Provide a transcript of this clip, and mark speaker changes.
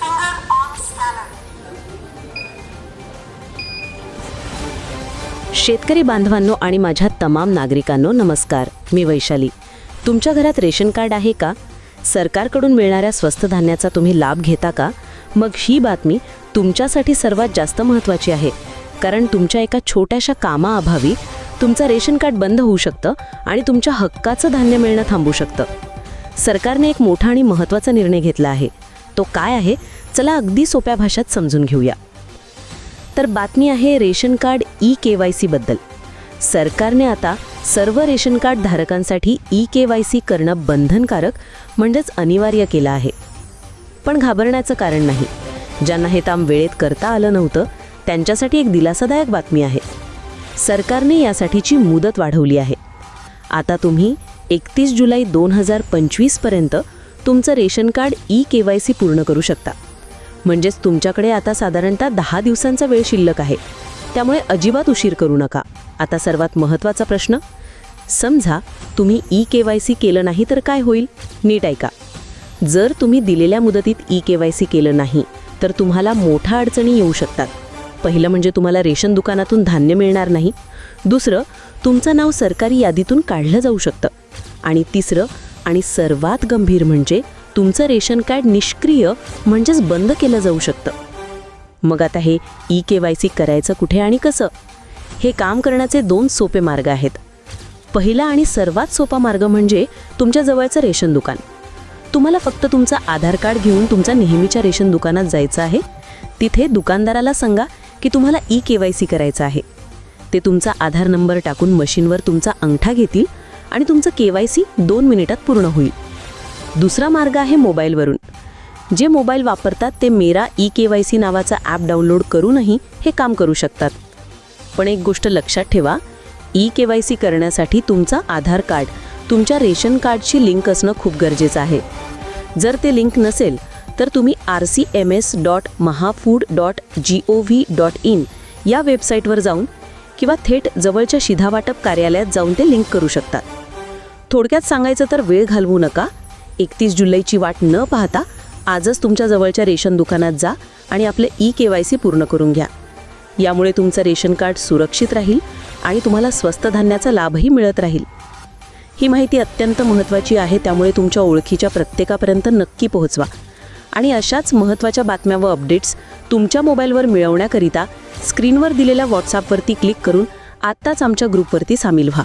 Speaker 1: finger on scanner. शेतकरी बांधवांनो आणि माझ्या तमाम नागरिकांनो नमस्कार. मी वैशाली. तुमच्या घरात रेशन कार्ड आहे का? सरकारकडून मिळणाऱ्या स्वस्त धान्याचा तुम्ही लाभ घेता का? मग ही बातमी तुमच्यासाठी सर्वात जास्त महत्त्वाची आहे. कारण तुमच्या एका छोट्याशा कामाअभावी तुमचं रेशन कार्ड बंद होऊ शकतं आणि तुमच्या हक्काचं धान्य मिळणं थांबू शकतं. सरकारने एक मोठा आणि महत्त्वाचा निर्णय घेतला आहे. तो काय आहे चला अगदी सोप्या भाषेत समजून घेऊया. तर बातमी आहे ration card E K Y सीबद्दल सरकारने आता सर्व रेशन कार्ड धारकांसाठी ई के वाय सी करणं बंधनकारक म्हणजेच अनिवार्य केलं आहे. पण घाबरण्याचं कारण नाही. ज्यांना हे काम वेळेत करता आलं नव्हतं त्यांच्यासाठी एक दिलासादायक बातमी आहे. सरकारने यासाठीची मुदत वाढवली आहे. आता तुम्ही एकतीस जुलै दोन हजार पंचवीसपर्यंत तुमचं ration card E K Y C पूर्ण करू शकता. म्हणजेच तुमच्याकडे आता साधारणतः दहा दिवसांचा वेळ शिल्लक आहे. त्यामुळे अजिबात उशीर करू नका. आता सर्वात महत्त्वाचा प्रश्न समजा तुम्ही ई के वाय सी केलं नाही तर काय होईल? नीट ऐका. जर तुम्ही दिलेल्या मुदतीत ई के वाय सी केलं नाही तर तुम्हाला मोठ्या अडचणी येऊ शकतात. पहिलं म्हणजे तुम्हाला रेशन दुकानातून धान्य मिळणार नाही. दुसरं तुमचं नाव सरकारी यादीतून काढलं जाऊ शकतं. आणि तिसरं आणि सर्वात गंभीर म्हणजे तुमचं रेशन कार्ड निष्क्रिय म्हणजेच बंद केलं जाऊ शकतं. मग आता हे ई के वाय सी करायचं कुठे आणि कसं? हे काम करण्याचे दोन सोपे मार्ग आहेत. पहिला आणि सर्वात सोपा मार्ग म्हणजे तुमच्या जवळचं रेशन दुकान. तुम्हाला फक्त तुमचं आधार कार्ड घेऊन तुमचा नेहमीच्या रेशन दुकानात जायचं आहे. तिथे दुकानदाराला सांगा की तुम्हाला ई के वाय सी करायचं आहे. ते तुमचा आधार नंबर टाकून मशीनवर तुमचा अंगठा घेतील आणि तुमचं के वाय सी दोन मिनिटात पूर्ण होईल. दुसरा मार्ग आहे मोबाईलवरून. जे मोबाईल वापरतात ते Mera E K Y C नावाचा ॲप डाउनलोड करूनही हे काम करू शकतात. पण एक गोष्ट लक्षात ठेवा ई के वाय सी करण्यासाठी तुमचा आधार कार्ड तुमच्या रेशन कार्डशी लिंक असणं खूप गरजेचं आहे. जर ते लिंक नसेल तर तुम्ही R C M S dot Mahafood dot G O V dot in या वेबसाईटवर जाऊन किंवा थेट जवळच्या शिधावाटप कार्यालयात जाऊन ते लिंक करू शकतात थोडक्यात सांगायचं तर वेळ घालवू नका. एकतीस जुलैची वाट न पाहता आजच तुमच्या जवळच्या रेशन दुकानात जा आणि आपले ई के वाय सी पूर्ण करून घ्या. यामुळे तुमचं रेशन कार्ड सुरक्षित राहील आणि तुम्हाला स्वस्त धान्याचा लाभही मिळत राहील. ही माहिती अत्यंत महत्त्वाची आहे त्यामुळे तुमच्या ओळखीच्या प्रत्येकापर्यंत नक्की पोहोचवा. आणि अशाच महत्त्वाच्या बातम्या व अपडेट्स तुमच्या मोबाईलवर मिळवण्याकरिता स्क्रीनवर दिलेल्या व्हॉट्सॲपवरती क्लिक करून आत्ताच आमच्या ग्रुपवरती सामील व्हा.